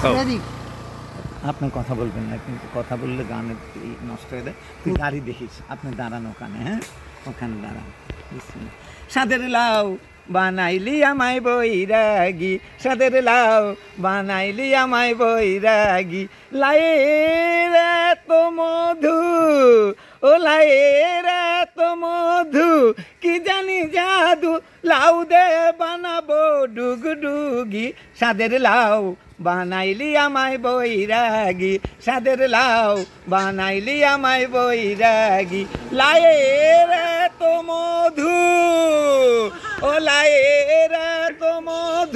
ও। Very আপনি কথা বলবেন না কিন্তু কথা বললে গানের নষ্ট হয়ে যায় তুই গাড়ি দেখিস আপনি দাঁড়ান ওখানে হ্যাঁ ওখানে দাঁড়ান। সাদের লাউ বানাইলি আমায় বৈরাগী সাদের লাউ বানাইলি আমায় বৈরাগী লাইয়ের এত মধু ও লাইয়ের এত মধু জানি জাদু, লাউ দে বানাবো ডুগডুগি। সাদের লাউ বানাইলি আমায় বৈরাগি। সাদের লাউ বানাইলি আমায় বৈরাগি। লায়ের তো মধু, ও এত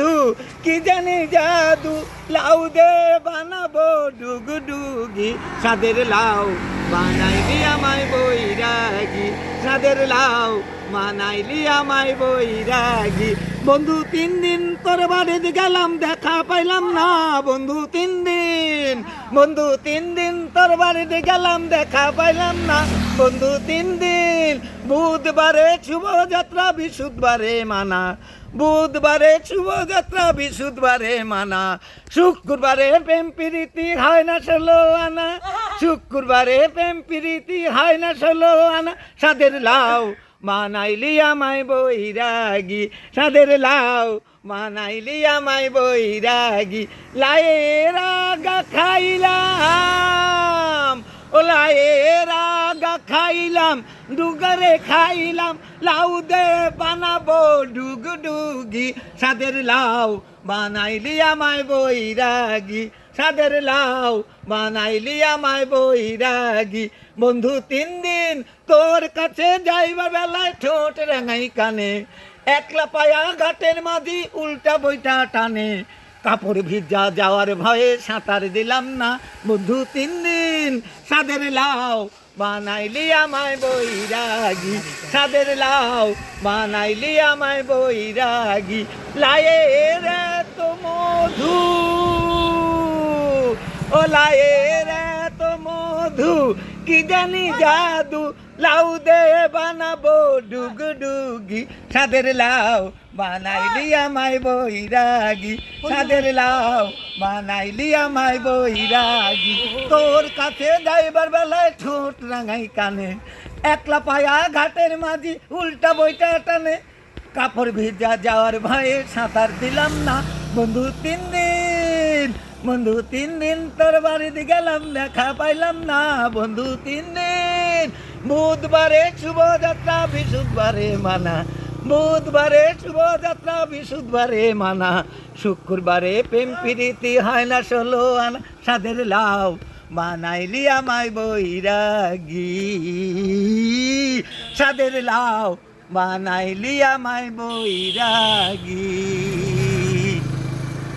মধু কি জানি জাদু? লাউ দে বানাবো ডুগডুগি। সাদের লাউ বানাইলি আমায় বৈরাগী। সাদের লাউ মানাইলি আমায় বৈরাগী। বন্ধু, তিন দিন তোর বাড়িতে গেলাম, দেখা পাইলাম না। বন্ধু, তিন দিন। বন্ধু, তিন দিন তোর বাড়িতে গেলাম, দেখা পাইলাম না। বন্ধু, তিন দিন বুধবারে শুভযাত্রা বিশুদ্ধবারে মানা। বুধবারে শুভযাত্রা বিশুদ্ধবারে মানা। শুক্রবারে প্রেম প্রীতি, হয় না ষোলো আনা। শুক্রবারে প্রেম প্রীতি, হয় না ষোলো আনা। সাদের লাউ মানাইলি আমায় বৈরাগী। সাদের লাউ মানাইলি আমায় বৈরাগী। লায়ের আগা খাইলাম, ও লায়ের আগা খাইলাম। ডুগরে খাইলাম, লাউ দে বানাবো ডুগ ডুগি সাদের লাউ বানাইলি আমায় বৈরাগী। সাদের লাউ বানাইলি আমায় বৈরাগী। বন্ধু, তিন দিন তোর কাছে যাইবার বেলায় ঠোঁট রাঙাই কানে। একলা পায়া ঘাটের মাঝি উল্টা বইটা টানে। কাপড় ভিজা যাওয়ার ভয়ে সাঁতার দিলাম না। বন্ধু, তিন দিন সাদের লাউ বানাইলি আমায় বৈরাগী সাদের লাও বানাইলি আমায় বৈরাগী লায়ের তো মধু ও মধু কি জানি জাদু, লাউ দে বানাবো, ডুগ ডুগি। সাদের লাউ বানাইলি আমায় বৈরাগী। সাদের লাউ বানাইলি আমায় বৈরাগী। তোর কাছে যাইবার বেলায় ঠোঁট রাঙাই কানে। একলা পায়া ঘাটের মাঝি উল্টা বইটা টানে। কাপড় ভিজা যাওয়ার ভয়ে সাঁতার দিলাম না। বন্ধু তিন দিন বন্ধু, তিন দিন তোর বাড়িতে গেলাম, দেখা পাইলাম না। বন্ধু, তিন দিন, বুধবারে শুভযাত্রা বিশুদ্ধবারে মানা। বুধবারে শুভযাত্রা বিশুদ্ধবারে মানা। শুক্রবারে প্রেম প্রীতি হয় না, ষোলো আনা সাদের লাউ। বানাইলি আমায় বৈরাগী। সাদের লাউ বানাইলি আমায় বৈরাগী।